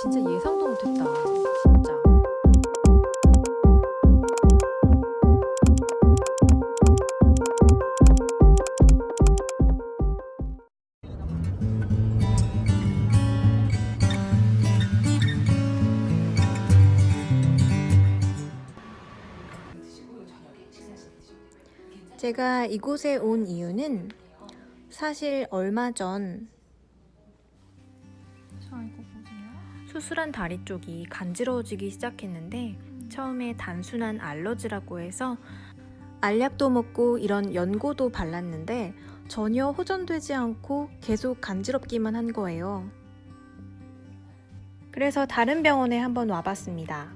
진짜 예상도 못했다. 진짜. 제가 이곳에 온 이유는 사실 얼마 전 자 이거 보세요. 수술한 다리 쪽이 간지러워지기 시작했는데 처음에 단순한 알러지라고 해서 알약도 먹고 이런 연고도 발랐는데 전혀 호전되지 않고 계속 간지럽기만 한 거예요. 그래서 다른 병원에 한번 와봤습니다.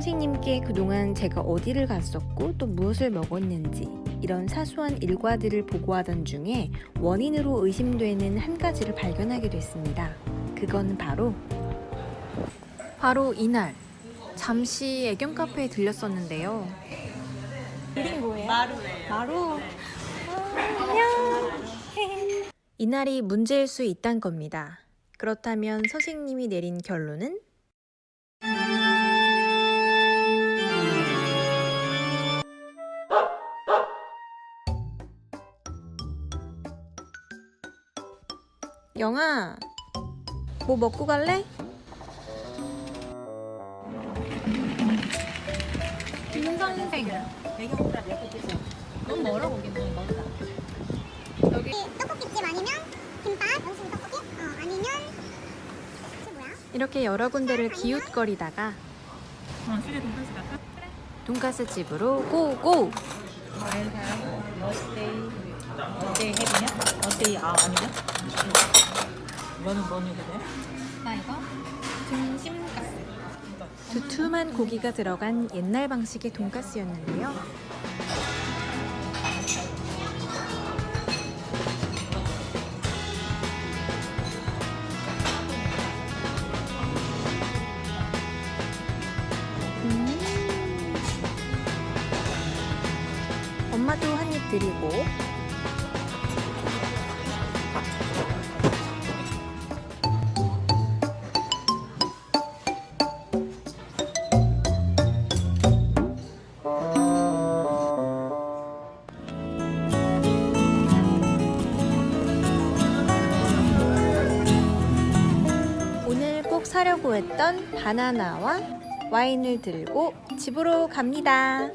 선생님께 그동안 제가 어디를 갔었고 또 무엇을 먹었는지 이런 사소한 일과들을 보고하던 중에 원인으로 의심되는 한 가지를 발견하게 됐습니다. 그건 바로 바로 이날 잠시 애견 카페에 들렸었는데요. 이름 뭐예요? 마루예요. 마루. 이날이 문제일 수 있단 겁니다. 그렇다면 선생님이 내린 결론은 영아, 뭐 먹고 갈래? 김 선생. 배경보다 몇개 드세요. 너무 멀어 거기는 멀다. 여기 떡볶이집 아니면 김밥, 영수 떡볶이, 어, 아니면 그 뭐야? 이렇게 여러 군데를 기웃거리다가 어, 수제 돈까스 갈까? 돈가스 집으로 고고! 어스테이 해비냐? 어스테이 아 아니냐? 이거는 뭐니 그래? 나 이거 등심가스. 두툼한 고기가 들어간 옛날 방식의 돈가스였는데요. 음. 엄마도 한 입 드리고 사려고 했던 바나나와 와인을 들고 집으로 갑니다.